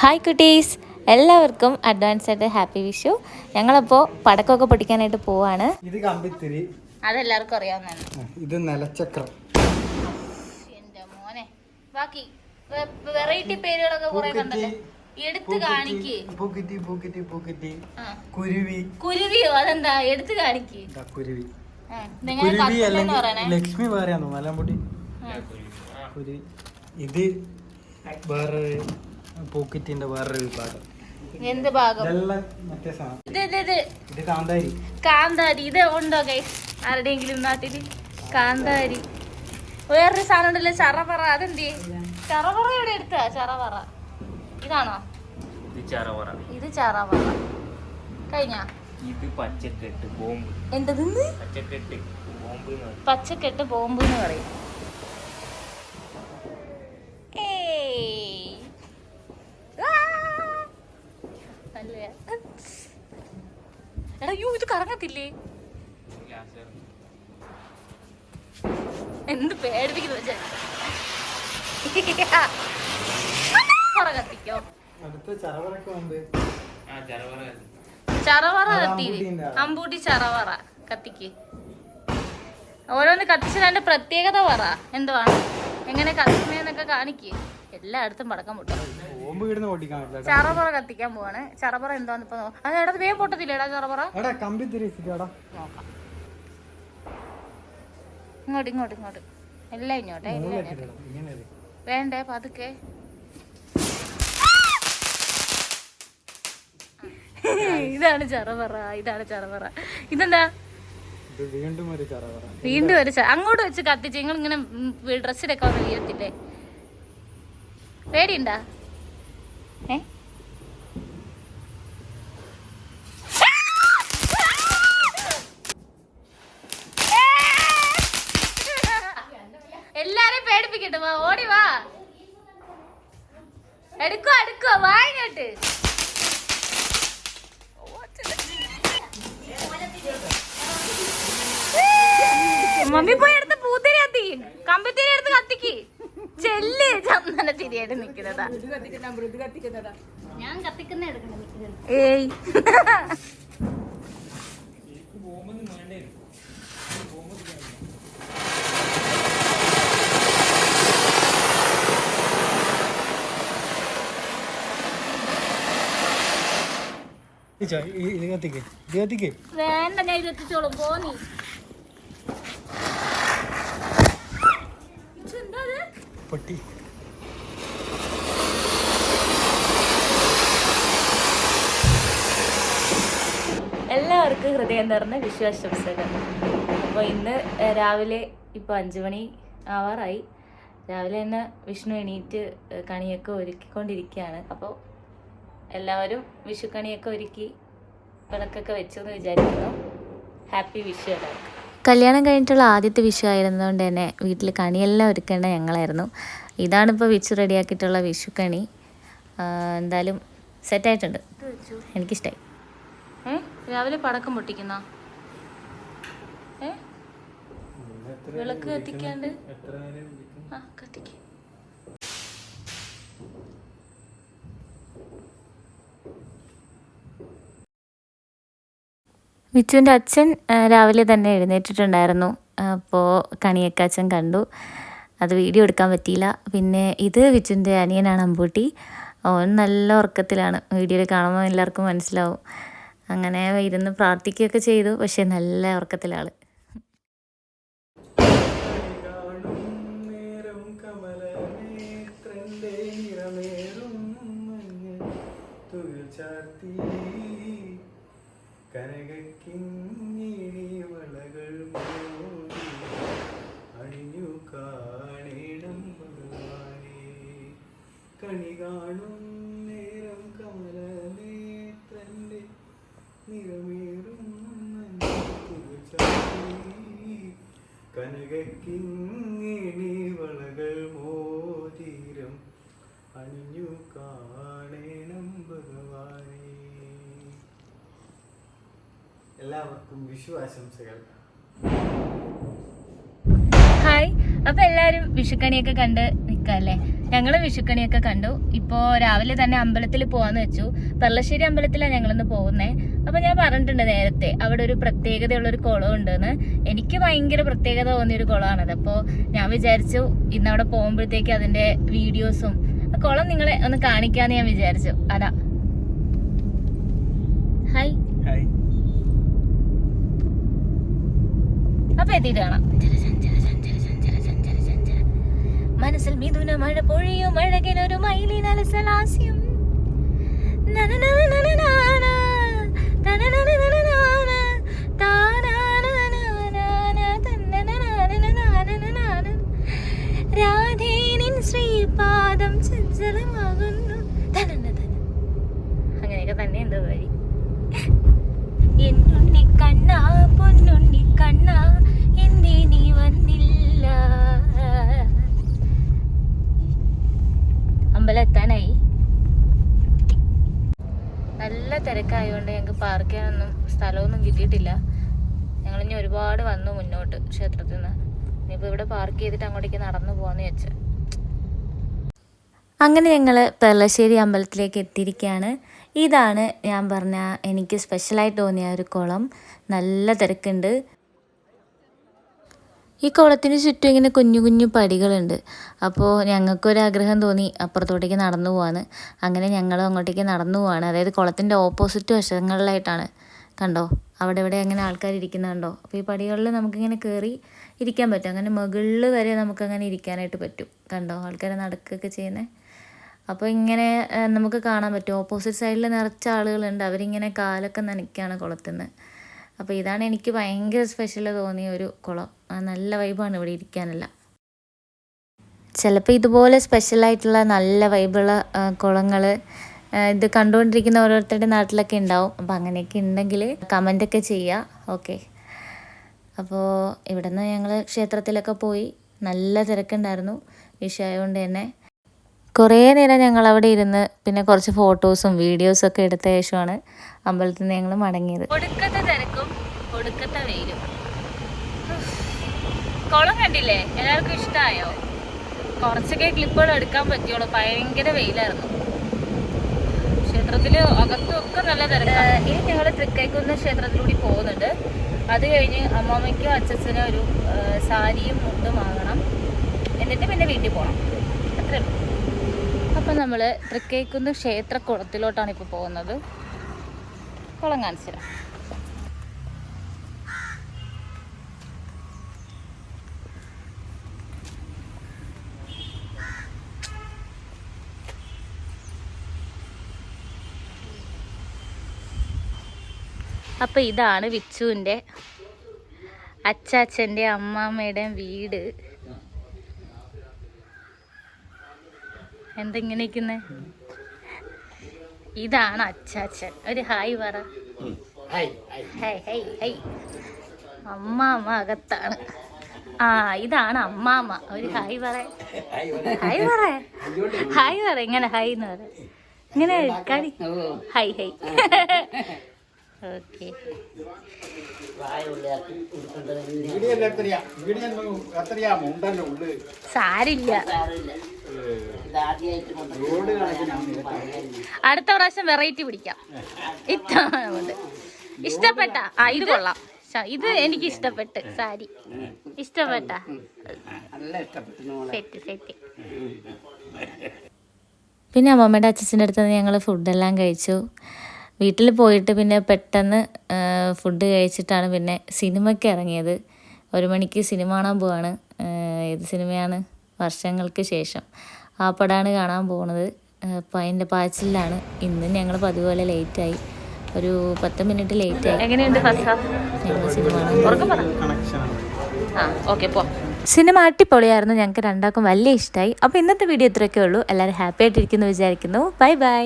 Hi കുട്ടീസ്. എല്ലാവർക്കും advance ആയിട്ട് happy Vishu ഞങ്ങളപ്പോൾ പടക്കമൊക്കെ പൊട്ടിക്കാനായിട്ട് പോവാണ്. ഇത് കമ്പിത്തിരി. അതെല്ലാവർക്കും അറിയാവുന്നതാണ്. ഇത് നിലച്ചക്രം. എന്റെ മോനെ. ബാക്കി വെറൈറ്റി പേരുകളൊക്കെ കുറെ കണ്ടല്ലേ എടുത്ത് കാണിക്ക്. പൂക്കിറ്റി പൂക്കിറ്റി പൂക്കിറ്റി. കുരുവി. കുരുവിയോ? അതെന്താ? എടുത്ത് കാണിക്ക്. കുരുവി. കുരുവി അല്ലെങ്കിൽ ലക്ഷ്മി വേറെയാണോ മലമ്പുട്ടി ആ. കുരുവി. ഇത് വേറൊരു പൂക്കിറ്റിന്റെ വേറൊരു വിഭാഗം. എന്ത് ഭാഗം? ഇതെല്ലാം മറ്റേ സാധനം ഇത് ഇത് ഇത്. ഇത് കാന്താരി. കാന്താരി. ഇത് ഉണ്ടോ ഗൈസ് ആരുടെയെങ്കിലും നാട്ടിൽ? കാന്താരി. വേറൊരു സാധനം ഉണ്ടല്ലോ ചറപറ അതെന്തി ചറപറ ഇവിടെ എടുത്താ ചറപറ ഇതാണോ? ഇത് ചറവറ. ഇത് ചറപറ കഴിഞ്ഞ? ഇത് പച്ചക്കെട്ട് ബോംബ്. എന്തത് പച്ചക്കെട്ട് ബോംബ്. പച്ചക്കെട്ട് ബോംബ് എന്ന് പറയും ഏയ്. ആ. നല്ലയാ. എടാ യ്യോ ഇത് കറങ്ങത്തില്ലേ എന്ത് പേടിപ്പിക്കുന്നു കത്തിക്കോ ചറവറ കത്തി. അമ്പൂട്ടി ചറവറ. കത്തിക്ക്. ഓരോന്ന് കത്തിച്ചതിന്റെ പ്രത്യേകത പറ. എന്തുവാണ് എങ്ങനെ കത്തുന്നതെന്നൊക്കെ കാണിക്ക്. എല്ലായിടത്തും പടക്കം പൊട്ടും. ചറപറ കത്തിക്കാൻ പോവാണ്. ചറപറ എന്താന്ന് ഇപ്പൊ അത് ഇടത്ത് വേഗം പൊട്ടത്തില്ലേടാ ചറപറ? ഇങ്ങോട്ട് ഇങ്ങോട്ട് ഇങ്ങോട്ട്. എല്ലാം ഇങ്ങോട്ടെ വേണ്ടേ പതുക്കെ. ഇതാണ് ചറപറ ഇതാണ് ചറപറ. ഇതെന്താ? വീണ്ടും ഒരു അങ്ങോട്ട് വെച്ച് കത്തിച്ച് നിങ്ങൾ ഇങ്ങനെ ഡ്രസ്സിലൊക്കെ വന്ന് വീഴത്തില്ലേ? പേടിയുണ്ടാ? ഏ? എല്ലാരെയും പേടിപ്പിക്കട്ടെ വാ ഓടി വാ. എടുക്കോ എടുക്കോ വാ ഇങ്ങോട്ട്. മമ്മി പോയി എടുത്ത് പൂത്തിരി കത്തിക്ക്. കമ്പിത്തിരി എടുത്ത് കത്തിക്ക്. ചെല്ല് ചന്ദന തിരിയായിട്ട് നിക്കുന്നതാ. ഞാൻ കത്തിക്കുന്ന ഏയ്. ഈ ച- ഈ- ഇത് കത്തിക്ക് ഇത് കത്തിക്ക്. വേണ്ട ഞാൻ ഇത് എത്തിച്ചോളൂ. പോന്നി പൊട്ടി. എല്ലാവർക്കും ഹൃദയം നിറഞ്ഞ വിശ്വാസംസകൾ അപ്പോൾ ഇന്ന് രാവിലെ ഇപ്പോൾ അഞ്ച് മണി ആവാറായി. രാവിലെ തന്നെ വിഷ്ണു എണീറ്റ് കണിയൊക്കെ ഒരുക്കിക്കൊണ്ടിരിക്കുകയാണ്. അപ്പോൾ എല്ലാവരും വിഷു കണിയൊക്കെ ഒരുക്കി വിളക്കൊക്കെ വെച്ചു എന്ന് വിചാരിക്കുന്നു. ഹാപ്പി വിഷു എല്ലാവർക്കും. കല്യാണം കഴിഞ്ഞിട്ടുള്ള ആദ്യത്തെ വിഷു ആയിരുന്നതുകൊണ്ട് തന്നെ വീട്ടിൽ കണിയെല്ലാം ഒരുക്കേണ്ട ഞങ്ങളായിരുന്നു. ഇതാണിപ്പോൾ വിഷു റെഡിയാക്കിയിട്ടുള്ള വിഷു കണി. എന്തായാലും സെറ്റായിട്ടുണ്ട് എനിക്കിഷ്ടമായി ഏ? രാവിലെ പടക്കം പൊട്ടിക്കുന്ന? ഏ? വിളക്ക് കത്തിക്കാണ്ട്. ആ കത്തിക്ക്. വിച്ചുവിന്റെ അച്ഛൻ രാവിലെ തന്നെ എഴുന്നേറ്റിട്ടുണ്ടായിരുന്നു. അപ്പോൾ കണിയൊക്കെ അച്ഛൻ കണ്ടു. അത് വീഡിയോ എടുക്കാൻ പറ്റിയില്ല. പിന്നെ ഇത് വിച്ചുവിന്റെ അനിയനാണ് അമ്പൂട്ടി. ഓൻ നല്ല ഉറക്കത്തിലാണ്. വീഡിയോയിൽ കാണുമ്പോൾ എല്ലാവർക്കും മനസ്സിലാവും. അങ്ങനെ ഇരുന്ന് പ്രാർത്ഥിക്കുകയൊക്കെ ചെയ്തു. പക്ഷേ നല്ല ഉറക്കത്തിലാണ് കനകക്കിങ്ങിണി വളകൾ മോടി അണിഞ്ഞു കാണേണം ഭഗവാനെ. കണി കാണും നേരം കമലനേത്രന്റെ നിറമേറും മഞ്ഞ എല്ലാവർക്കും വിഷു ആശംസകൾ ഹായ് അപ്പൊ എല്ലാരും വിഷുക്കണിയൊക്കെ കണ്ട് നിൽക്കല്ലേ ഞങ്ങൾ വിഷുക്കണിയൊക്കെ കണ്ടു. ഇപ്പോൾ രാവിലെ തന്നെ അമ്പലത്തിൽ പോവാന്ന് വെച്ചു. പെർളശ്ശേരി അമ്പലത്തിലാണ് ഞങ്ങളിന്ന് പോകുന്നേ. അപ്പൊ ഞാൻ പറഞ്ഞിട്ടുണ്ട് നേരത്തെ അവിടെ ഒരു പ്രത്യേകതയുള്ള ഒരു കുളം ഉണ്ടെന്ന്. എനിക്ക് ഭയങ്കര പ്രത്യേകത തോന്നിയ ഒരു കുളമാണത്. അപ്പോൾ ഞാൻ വിചാരിച്ചു ഇന്നവിടെ പോകുമ്പോഴത്തേക്ക് അതിന്റെ വീഡിയോസും കുളം നിങ്ങളെ ഒന്ന് കാണിക്കാന്ന് ഞാൻ വിചാരിച്ചു. അതാ ഹായ് ഹായ് അപ്പൊ എത്തിയിട്ട് കാണാം മനസ്സിൽ മിഥുന മഴ പൊഴിയും അഴകിനൊരു മൈലി നനനനനനനാന, തനനനനനനാന, താനാനാനാനാന, തന്നനനാനനനാനനനാന. രാധേ നിൻ ശ്രീപാദം. അങ്ങനെയൊക്കെ തന്നെ എന്തോ എന്നുണ്ണി കണ്ണാ പൊന്നുണ്ണി കണ്ണാ എത്താനായി നല്ല തിരക്കായതുകൊണ്ട് ഞങ്ങൾക്ക് പാർക്ക് ചെയ്യാനൊന്നും സ്ഥലമൊന്നും കിട്ടിയിട്ടില്ല. ഞങ്ങൾ ഇനി ഒരുപാട് വന്നു മുന്നോട്ട് ക്ഷേത്രത്തിൽ നിന്ന്. ഇനിയിപ്പോൾ ഇവിടെ പാർക്ക് ചെയ്തിട്ട് അങ്ങോട്ടേക്ക് നടന്നു പോകാന്ന് വെച്ച് അങ്ങനെ ഞങ്ങൾ പെർളശ്ശേരി അമ്പലത്തിലേക്ക് എത്തിയിരിക്കുകയാണ് ഇതാണ് ഞാൻ പറഞ്ഞ എനിക്ക് സ്പെഷ്യലായിട്ട് തോന്നിയ ഒരു കുളം. നല്ല തിരക്കുണ്ട്. ഈ കുളത്തിന് ചുറ്റും ഇങ്ങനെ കുഞ്ഞു കുഞ്ഞു പടികളുണ്ട്. അപ്പോൾ ഞങ്ങൾക്കൊരാഗ്രഹം തോന്നി അപ്പുറത്തോട്ടേക്ക് നടന്നു പോവാന്ന്. അങ്ങനെ ഞങ്ങൾ അങ്ങോട്ടേക്ക് നടന്നു പോവാണ്. അതായത് കുളത്തിന്റെ ഓപ്പോസിറ്റ് വശങ്ങളിലായിട്ടാണ്. കണ്ടോ? അവിടെ ഇവിടെ അങ്ങനെ ആൾക്കാർ ഇരിക്കുന്നുണ്ടോ അപ്പോൾ ഈ പടികളിൽ നമുക്കിങ്ങനെ കയറി ഇരിക്കാൻ പറ്റും. അങ്ങനെ മുകളിൽ വരെ നമുക്കങ്ങനെ ഇരിക്കാനായിട്ട് പറ്റും. കണ്ടോ? ആൾക്കാരെ നടക്കുകയൊക്കെ ചെയ്യുന്നത് അപ്പോൾ ഇങ്ങനെ നമുക്ക് കാണാൻ പറ്റും. ഓപ്പോസിറ്റ് സൈഡിൽ നിറച്ച ആളുകളുണ്ട്. അവരിങ്ങനെ കാലൊക്കെ നനയ്ക്കുകയാണ് കുളത്തിൽ നിന്ന് അപ്പോൾ ഇതാണ് എനിക്ക് ഭയങ്കര സ്പെഷ്യൽ തോന്നിയ ഒരു കുളം. നല്ല വൈബാണ് ഇവിടെ ഇരിക്കാനല്ല. ചിലപ്പോൾ ഇതുപോലെ സ്പെഷ്യലായിട്ടുള്ള നല്ല വൈബുള്ള കുളങ്ങൾ ഇത് കണ്ടുകൊണ്ടിരിക്കുന്ന ഓരോരുത്തരുടെ നാട്ടിലൊക്കെ ഉണ്ടാവും. അപ്പോൾ അങ്ങനെയൊക്കെ ഉണ്ടെങ്കിൽ കമന്റൊക്കെ ചെയ്യുക ഓക്കെ അപ്പോൾ ഇവിടെ നിന്ന് ഞങ്ങൾ ക്ഷേത്രത്തിലൊക്കെ പോയി നല്ല തിരക്കുണ്ടായിരുന്നു. വിഷയമായതുകൊണ്ട് തന്നെ. കുറേ നേരം ഞങ്ങൾ അവിടെ ഇരുന്ന് പിന്നെ കുറച്ച് ഫോട്ടോസും വീഡിയോസും ഒക്കെ എടുത്ത ശേഷമാണ് അമ്പലത്തിൽ നിന്ന് ഞങ്ങൾ മടങ്ങിയത്. തിരക്കും ഒടുക്കത്തെ വെയിലും. കുളം കണ്ടില്ലേ? എല്ലാവർക്കും ഇഷ്ടമായോ കുറച്ചൊക്കെ ക്ലിപ്പുകൾ എടുക്കാൻ പറ്റിയോളൂ ഭയങ്കര വെയിലായിരുന്നു. ക്ഷേത്രത്തിൽ അകത്തൊക്കെ നല്ല തിരക്കാണ് ഇനി ഞങ്ങൾ തൃക്കൈക്കുന്ന ക്ഷേത്രത്തിലൂടെ പോകുന്നുണ്ട്. അത് കഴിഞ്ഞ് അമ്മാമ്മയ്ക്കും അച്ഛനും ഒരു സാരിയും മുണ്ടും വാങ്ങണം. എന്നിട്ട് പിന്നെ വീട്ടിൽ പോകണം അത്രേ ഉള്ളൂ. അപ്പം നമ്മൾ തൃക്കൈക്കുന്ന് ക്ഷേത്ര കുളത്തിലോട്ടാണ് ഇപ്പോൾ പോകുന്നത്. കുളം കാണിച്ചു തരാം അപ്പം ഇതാണ് വിച്ചുവിന്റെ അച്ചാച്ചന്റെ അമ്മാമ്മയുടെ വീട്. എന്തെങ്ങനെ ഇതാണ് അച്ചാച്ചൻ. ഒരു ഹായ് പറ. അമ്മാമ്മ അകത്താണ്. ആ ഇതാണ് അമ്മാമ്മ. ഒരു ഹായ് പറ. ഹായ് പറ. ഹായ് പറ. ഇങ്ങനെ ഹായ് എന്ന് പറ. ഇങ്ങനെ കളി. Hi hi. സാരില്ല. അടുത്ത പ്രാവശ്യം വെറൈറ്റി പിടിക്കാം. ഇത്തവണ ഇഷ്ടപ്പെട്ട? ആ ഇത് കൊള്ളാം. ഇത് എനിക്ക് ഇഷ്ടപ്പെട്ട് സാരി. ഇഷ്ടപ്പെട്ട? Set set. പിന്നെ അമ്മമ്മയുടെ അച്ഛന്റെ അടുത്ത് ഞങ്ങൾ ഫുഡെല്ലാം കഴിച്ചു. വീട്ടിൽ പോയിട്ട് പിന്നെ പെട്ടെന്ന് ഫുഡ് കഴിച്ചിട്ടാണ് പിന്നെ സിനിമയ്ക്ക് ഇറങ്ങിയത്. ഒരു മണിക്ക് സിനിമ കാണാൻ പോവാണ്. ഏത് സിനിമയാണ്? വർഷങ്ങൾക്ക് ശേഷം. ആ പടമാണ് കാണാൻ പോകുന്നത് അപ്പം അതിന്റെ പാച്ചിലാണ്. ഇന്ന് ഞങ്ങൾ പതുപോലെ ലേറ്റായി. ഒരു പത്ത് മിനിറ്റ് ലേറ്റ് ആയി ഫസ്റ്റ് ഹാഫ് ഞങ്ങൾ സിനിമ കാണാൻ ആ ഓക്കെ പോ. സിനിമ അടിപൊളിയായിരുന്നു. ഞങ്ങൾക്ക് രണ്ടാൾക്കും വലിയ ഇഷ്ടമായി അപ്പോൾ ഇന്നത്തെ വീഡിയോ ഇത്രയൊക്കെ ഉള്ളൂ. എല്ലാവരും ഹാപ്പി ആയിട്ടിരിക്കുന്നു വിചാരിക്കുന്നു. Bye bye.